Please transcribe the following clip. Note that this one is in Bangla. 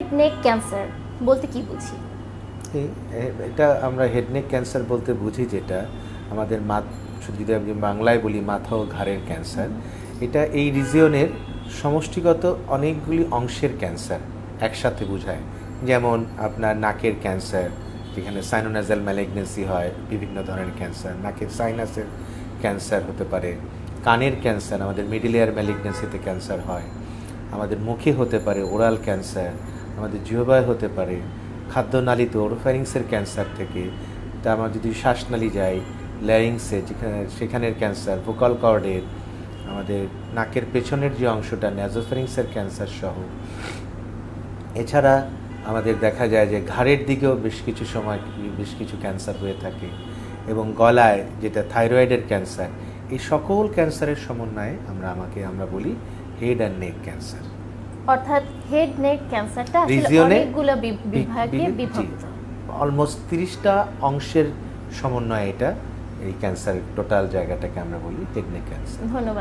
নেক ক্যান্সার বলতে কি বুঝি? এটা আমরা হেড নেক ক্যান্সার বলতে বুঝি যেটা আমাদের মাথ যদি আমি বাংলায় বলি মাথা ও ঘাড়ের ক্যান্সার এটা এই রিজিয়নের সমষ্টিগত অনেকগুলি অংশের ক্যান্সার একসাথে বোঝায়। যেমন আপনার নাকের ক্যান্সার যেখানে সাইনোনাজাল ম্যালিগনেন্সি হয়, বিভিন্ন ধরনের ক্যান্সার নাকের সাইনাসের ক্যান্সার হতে পারে, কানের ক্যান্সার আমাদের মিডিল এয়ার ম্যালিগনেন্সিতে ক্যান্সার হয়, আমাদের মুখে হতে পারে ওরাল ক্যান্সার আমাদের জিহবায় হতে পারে। খাদ্যনালীতে ওরোফ্যারিংসের ক্যান্সার থেকে। তা আমার যদি শ্বাসনালী যায়, ল্যারিংসে, যেখানে সেখানের ক্যান্সার, ভোকাল কর্ডের, আমাদের নাকের পেছনের যে অংশটা ন্যাজোফ্যারিংসের ক্যান্সার সহ। এছাড়া আমাদের দেখা যায় যে ঘাড়ের দিকেও বেশ কিছু সময় বেশ কিছু ক্যান্সার হয়ে থাকে এবং গলায় যেটা থাইরয়েডের ক্যান্সার, এই সকল ক্যান্সারের সমন্বয়ে আমরা আমাকে আমরা বলি হেড অ্যান্ড নেক ক্যান্সার। অর্থাৎ হেড নেক ক্যান্সারটা আসলে অনেকগুলো বিভাগে বিভক্ত। অলমোস্ট তিরিশটা অংশের সমন্বয়ে এটা এই ক্যান্সারের টোটাল জায়গাটাকে আমরা বলি হেড নেক ক্যান্সার ধন্যবাদ।